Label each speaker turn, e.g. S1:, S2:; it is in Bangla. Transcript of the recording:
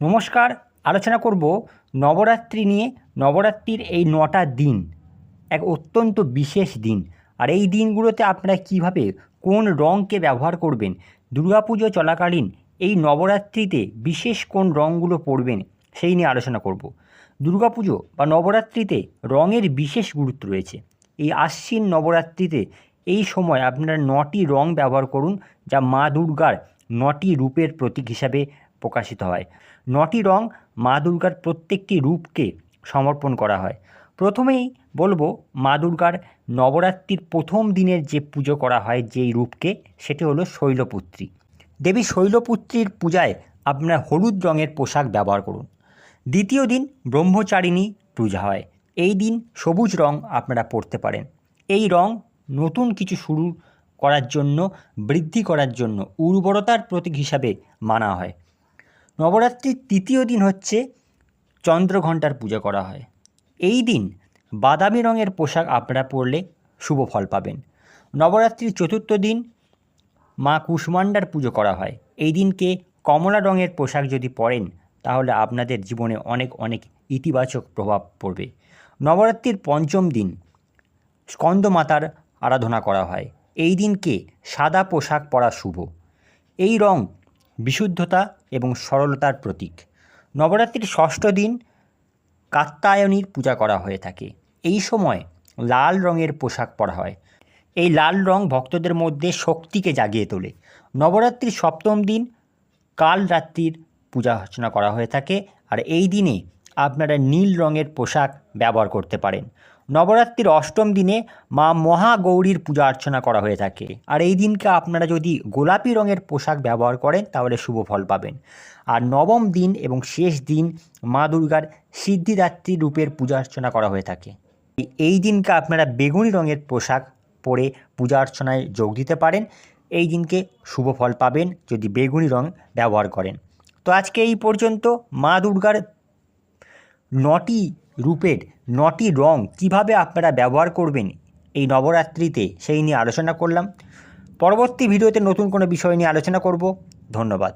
S1: নমস্কার, আলোচনা করব নবরাত্রি নিয়ে। নবরাত্রির এই নটা দিন এক অত্যন্ত বিশেষ দিন। আর এই দিনগুলোতে আপনারা কীভাবে, কোন রঙকে ব্যবহার করবেন, দুর্গাপুজো চলাকালীন এই নবরাত্রিতে বিশেষ কোন রঙগুলো পরবেন, সেই নিয়ে আলোচনা করব। দুর্গাপুজো বা নবরাত্রিতে রঙের বিশেষ গুরুত্ব রয়েছে। এই আশ্বিন নবরাত্রিতে এই সময় আপনারা নটি রং ব্যবহার করুন, যা মা দুর্গার নটি রূপের প্রতীক হিসাবে প্রকাশিত হয়। নটি রং মা দুর্গার প্রত্যেকটি রূপকে সমর্পণ করা হয়। প্রথমেই বলব মা দুর্গার নবরাত্রির প্রথম দিনের যে পুজো করা হয় যেই রূপকে, সেটি হলো শৈলপুত্রী। দেবী শৈলপুত্রীর পূজায় আপনার হলুদ রঙের পোশাক ব্যবহার করুন। দ্বিতীয় দিন ব্রহ্মচারিণী পূজা হয়। এই দিন সবুজ রং আপনারা পরতে পারেন। এই রং নতুন কিছু শুরু করার জন্য, বৃদ্ধি করার জন্য উর্বরতার প্রতীক হিসাবে মানা হয়। নবরাত্রির তৃতীয় দিন হচ্ছে চন্দ্রঘণ্টার পূজা করা হয়। এই দিন বাদামি রঙের পোশাক আপনারা পরলে শুভ ফল পাবেন। নবরাত্রির চতুর্থ দিন মা কুষ্মাণ্ডার পুজো করা হয়। এই দিনকে কমলা রঙের পোশাক যদি পরেন, তাহলে আপনাদের জীবনে অনেক অনেক ইতিবাচক প্রভাব পড়বে। নবরাত্রির পঞ্চম দিন স্কন্দমাতার আরাধনা করা হয়। এই দিনকে সাদা পোশাক পরা শুভ। এই রং বিশুদ্ধতা এবং সরলতার প্রতীক। নবরাত্রির ষষ্ঠ দিন কাত্তায়নীর পূজা করা হয়ে থাকে। এই সময় লাল রঙের পোশাক পরা হয়। এই লাল রং ভক্তদের মধ্যে শক্তিকে জাগিয়ে তোলে। নবরাত্রির সপ্তম দিন কাল রাত্রির পূজা অর্চনা করা হয়ে থাকে। আর এই দিনে আপনারা নীল রঙের পোশাক ব্যবহার করতে পারেন। নবরাত্রির অষ্টম দিনে মা মহাগৌরীর পূজা অর্চনা করা হয়ে থাকে। আর এই দিনকে আপনারা যদি গোলাপি রঙের পোশাক ব্যবহার করেন, তাহলে শুভ ফল পাবেন। আর নবম দিন এবং শেষ দিন মা দুর্গার সিদ্ধিদাত্রী রূপের পূজা অর্চনা করা হয়ে থাকে। এই দিনকে আপনারা বেগুনি রঙের পোশাক পরে পূজা অর্চনায় যোগ দিতে পারেন। এই দিনকে শুভ ফল পাবেন যদি বেগুনি রং ব্যবহার করেন। তো আজকে এই পর্যন্ত মা দুর্গার নটি রূপের নটি রং কীভাবে আপনারা ব্যবহার করবেন এই নবরাত্রিতে সেই নিয়ে আলোচনা করলাম। পরবর্তী ভিডিওতে নতুন কোনো বিষয় নিয়ে আলোচনা করব। ধন্যবাদ।